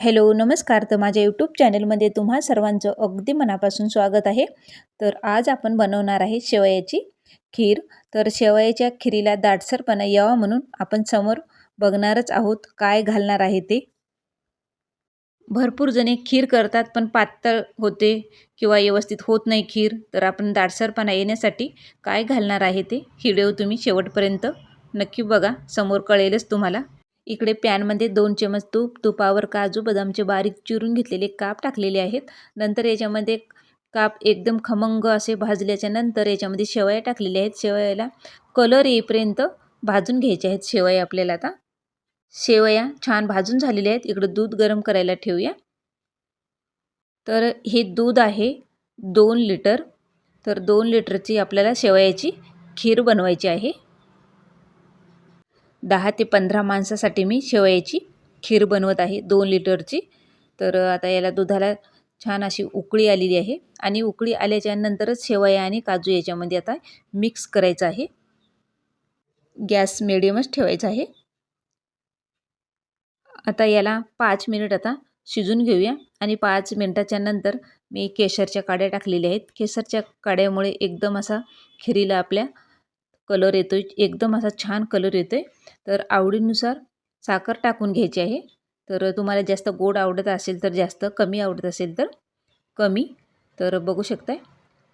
Hello नमस्कार. तर माझ्या यूट्यूब चॅनलमध्ये तुम्हा सर्वांचं अगदी मनापासून स्वागत आहे. तर आज आपण बनवणार आहे शेवयाची खीर. तर शेवयाच्या खिरीला दाटसरपणा यावा म्हणून आपण समोर बघणारच आहोत काय घालणार आहे ते. भरपूर जणे खीर करतात पण पातळ होते किंवा व्यवस्थित होत नाही खीर. तर आपण दाटसरपणा येण्यासाठी काय घालणार आहे ते व्हिडिओ तुम्ही शेवटपर्यंत नक्की बघा. समोर कळेलच तुम्हाला. इकडे पॅनमध्ये दोन चमच तूप तुपावर काजू बदामचे बारीक चिरून घेतलेले काप टाकलेले आहेत. नंतर याच्यामध्ये काप एकदम खमंग असे भाजल्याच्या नंतर याच्यामध्ये शेवया टाकलेल्या आहेत. शेवयाला कलर येईपर्यंत भाजून घ्यायचे आहेत शेवया आपल्याला आता. शेवया छान भाजून झालेल्या आहेत. इकडं दूध गरम करायला ठेवूया. तर हे दूध आहे दोन लिटर तर दोन लिटरची आपल्याला शेवयाची खीर बनवायची आहे. दहा ते पंधरा माणसासाठी मी शेवयाची खीर बनवत आहे दोन लिटरची. तर आता याला दुधाला छान अशी उकळी आलेली आहे आणि उकळी आल्याच्या नंतरच शेवया आणि काजू याच्यामध्ये आता मिक्स करायचं आहे. गॅस मिडियमच ठेवायचा आहे. आता याला पाच मिनिट आता शिजून घेऊया आणि पाच मिनटाच्या नंतर मी केशरच्या काड्या टाकलेल्या आहेत. केसरच्या काड्यामुळे एकदम असा खिरीला आपल्या कलर येतो आहे एकदम असा छान कलर येतो आहे तर आवडीनुसार साखर टाकून घ्यायची आहे. तर तुम्हाला जास्त गोड आवडत असेल तर जास्त कमी आवडत असेल तर कमी. तर बघू शकताय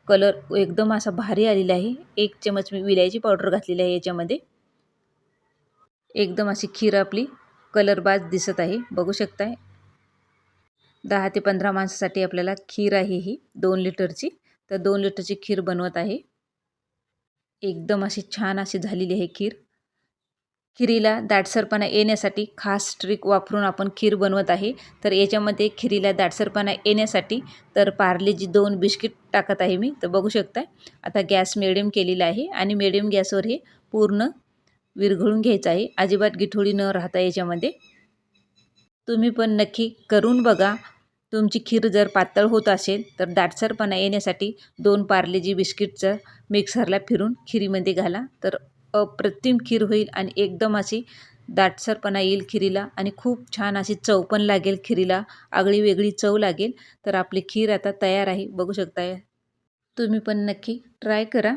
कलर एकदम असा भारी आलेला आहे. एक चमच मी विलायची पावडर घातलेली आहे याच्यामध्ये. एकदम अशी खीर आपली कलरबाज दिसत आहे. बघू शकताय. दहा ते पंधरा माणसासाठी आपल्याला खीर आहे ही दोन लिटरची. तर दोन लिटरची खीर बनवत आहे. एकदम अशी छान अशी झालेली आहे खीर. खिरीला दाटसरपणा येण्यासाठी खास ट्रिक वापरून आपण खीर बनवत आहे. तर याच्यामध्ये खिरीला दाटसरपणा येण्यासाठी तर पार्लेजी दोन बिस्किट टाकत आहे मी तर बघू शकता आता गॅस मिडियम केलेला आहे आणि मिडियम गॅसवर हे पूर्ण विरघळून घ्यायचं आहे. अजिबात गिठोळी न राहता याच्यामध्ये. तुम्ही पण नक्की करून बघा. तुमची खीर जर पातळ होत असेल तर दाटसरपणा येण्यासाठी दोन पार्लेजी बिस्किटचं मिक्सरला फिरून खिरीमध्ये घाला. तर अप्रतिम खीर होईल आणि एकदम अशी दाटसरपणा येईल खिरीला आणि खूप छान अशी चव पण लागेल खिरीला. आगळी वेगळी चव लागेल. तर आपली खीर आता तयार आहे. बघू शकता तुम्ही पण नक्की ट्राय करा.